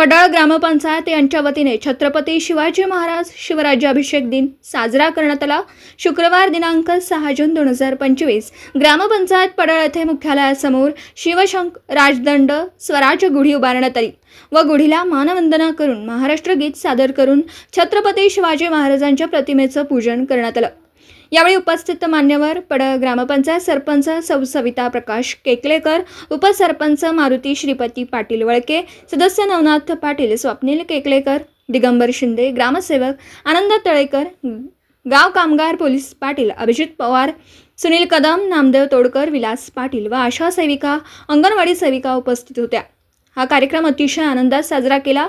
पडळ ग्रामपंचायत यांच्या वतीने छत्रपती शिवाजी महाराज शिवराज्याभिषेक दिन साजरा करण्यात आला. शुक्रवार दिनांक सहा जून दोन हजार पंचवीस. ग्रामपंचायत पडळ येथे मुख्यालयासमोर शिवशंक राजदंड स्वराज्य गुढी उभारण्यात आली व गुढीला मानवंदना करून महाराष्ट्र गीत सादर करून छत्रपती शिवाजी महाराजांच्या प्रतिमेचं पूजन करण्यात आलं. यावेळी उपस्थित मान्यवर पड ग्रामपंचायत सरपंच सौ सविता प्रकाश केकलेकर उपसरपंच मारुती श्रीपती पाटील वळके सदस्य नवनाथ पाटील स्वप्नील केकलेकर दिगंबर शिंदे ग्रामसेवक आनंद तळेकर गाव कामगार पोलीस पाटील अभिजित पवार सुनील कदम नामदेव तोडकर विलास पाटील व आशा सेविका अंगणवाडी सेविका उपस्थित होत्या. हा कार्यक्रम अतिशय आनंदात साजरा केला.